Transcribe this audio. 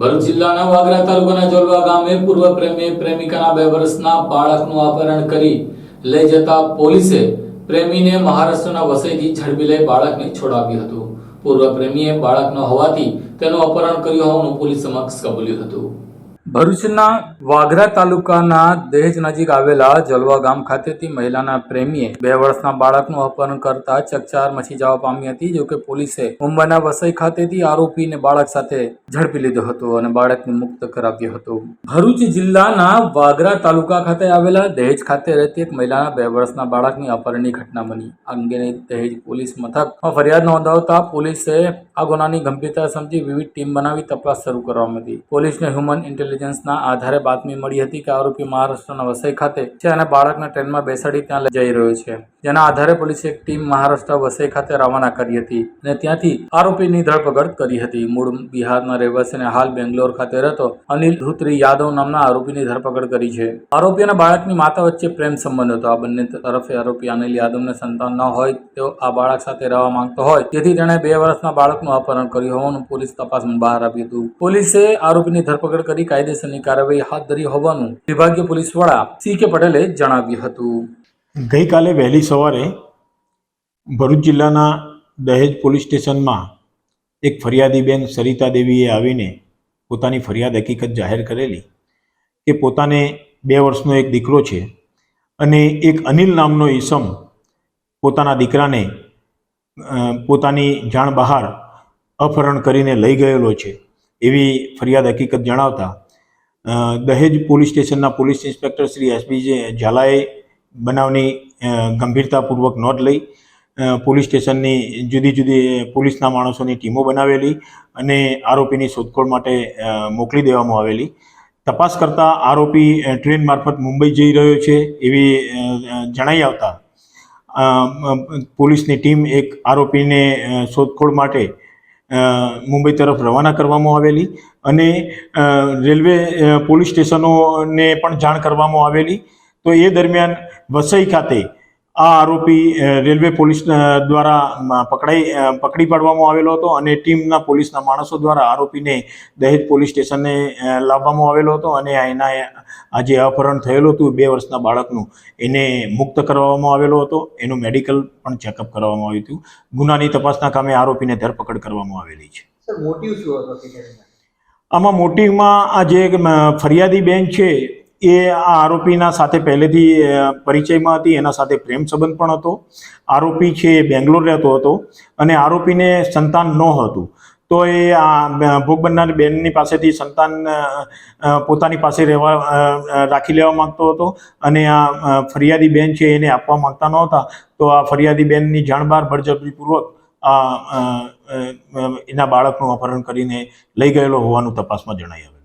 ભરૂચ જિલ્લાના વાગરા તાલુકાના જોલવા ગામે પૂર્વ પ્રેમી પ્રેમિકાના બે વર્ષના બાળકનું અપહરણ કરી લઈ જતા પોલીસે પ્રેમીને મહારાષ્ટ્રના વસઈથી ઝડપી લઈ બાળકને છોડાવ્યું હતું. પૂર્વ પ્રેમીએ બાળક ન હોવાથી તેનું અપહરણ કર્યું હોવાનું પોલીસ સમક્ષ કબૂલ્યું હતું. ભરૂચના વાગરા તાલુકાના દહેજ નજીક આવેલા જલવા ગામ ખાતેથી મહિલાના પ્રેમીએ બે વર્ષના બાળકનું અપહરણ કરતા ચકચાર મચી જવા પામી હતી, જોકે પોલીસે મુંબઈના વસઈ ખાતેથી આરોપીને બાળક સાથે ઝડપી લીધો હતો અને બાળકને મુક્ત કરાવ્યો હતો. ભરૂચ જિલ્લાના વાગરા તાલુકા ખાતે આવેલા દહેજ ખાતે રહેતી એક મહિલાના બે વર્ષના બાળકની અપહરણની ઘટના બની. આ અંગેની દહેજ પોલીસ મથકમાં ફરિયાદ નોંધાવતા પોલીસે આ ગુનાની ગંભીરતા સમજી વિવિધ ટીમ બનાવી તપાસ શરૂ કરવામાં હતી પોલીસને હ્યુમન ઇન્ટેલિજન્સના આધારે બાતમી મળી હતી કે આરોપી મહારાષ્ટ્રના વસઈ ખાતે છે અને બાળકને ટ્રેનમાં બેસાડી ત્યાં જઈ રહ્યો છે. જેના આધારે પોલીસે એક ટીમ મહારાષ્ટ્ર વસઈ ખાતે રવાના કરી હતી અને ત્યાંથી આરોપીની ધરપકડ કરી હતી. મૂળ બિહારના રહેવાસી અને હાલ બેંગ્લોર ખાતે રહેતો અનિલ ધુત્રી યાદવ નામના આરોપીની ધરપકડ કરી છે. આરોપી અને બાળકની માતા વચ્ચે પ્રેમ સંબંધ હતો. આ બંને તરફે આરોપી અનિલ યાદવને સંતાન ન હોય તેઓ આ બાળક સાથે રહેવા માંગતો હોય. તેથી તેણે બે વર્ષના બાળકનું અપહરણ કર્યું હોવાનું પોલીસ તપાસમાં બહાર આવ્યું હતું. પોલીસે આરોપીની ધરપકડ કરી કાયદેસરની કાર્યવાહી હાથ ધરી હોવાનું વિભાગીય પોલીસ વડા સી કે પટેલે જણાવ્યું હતું. ગઈકાલે વહેલી સવારે ભરૂચ જિલ્લાના દહેજ પોલીસ સ્ટેશનમાં એક ફરિયાદી બેન સરિતા દેવીએ આવીને પોતાની ફરિયાદ હકીકત જાહેર કરેલી કે પોતાને બે વર્ષનો એક દીકરો છે અને એક અનિલ નામનો ઈસમ પોતાના દીકરાને પોતાની જાણ બહાર અપહરણ કરીને લઈ ગયેલો છે એવી ફરિયાદ હકીકત જણાવતા દહેજ પોલીસ સ્ટેશનના પોલીસ ઇન્સ્પેક્ટર શ્રી એસબી ઝાલાએ બનાવની ગંભીરતાપૂર્વક નોંધ લઈ પોલીસ સ્ટેશનની જુદી જુદી પોલીસના માણસોની ટીમો બનાવેલી અને આરોપીની શોધખોળ માટે મોકલી દેવામાં આવેલી. તપાસ કરતાં આરોપી ટ્રેન મારફત મુંબઈ જઈ રહ્યો છે એવી જણાઈ આવતા પોલીસની ટીમ એક આરોપીને શોધખોળ માટે મુંબઈ તરફ રવાના કરવામાં આવેલી અને રેલવે પોલીસ સ્ટેશનોને પણ જાણ કરવામાં આવેલી. તો એ દરમિયાન વસઈ ખાતે આ આરોપી રેલવે પોલીસ દ્વારા પકડાઈ પકડી પાડવામાં આવેલો હતો અને ટીમના પોલીસના માણસો દ્વારા આરોપીને દહેજ પોલીસ સ્ટેશને લાવવામાં આવેલો હતો અને એના આ જે અપહરણ થયેલું હતું બે વર્ષના બાળકનું એને મુક્ત કરવામાં આવેલો હતો. એનું મેડિકલ પણ ચેકઅપ કરવામાં આવ્યું હતું. ગુનાની તપાસના કામે આરોપીને ધરપકડ કરવામાં આવેલી છે. મોટિવ શું હતો? આમાં મોટિવમાં આ જે ફરિયાદી બેન છે એ આ આરોપીના સાથે પહેલેથી પરિચયમાં હતી, એના સાથે પ્રેમ સંબંધ પણ હતો. આરોપી છે એ બેંગ્લોર રહેતો હતો અને આરોપીને સંતાન ન હતું. તો એ આ ભોગ બનનાર બેનની પાસેથી સંતાન પોતાની પાસે રહેવા રાખી લેવા માંગતો હતો અને આ ફરિયાદી બેન છે એને આપવા માગતા નહોતા. તો આ ફરિયાદી બેનની જાણબાર બળજબરીપૂર્વક આ એના બાળકનું અપહરણ કરીને લઈ ગયેલો હોવાનું તપાસમાં જણાઈ આવેલું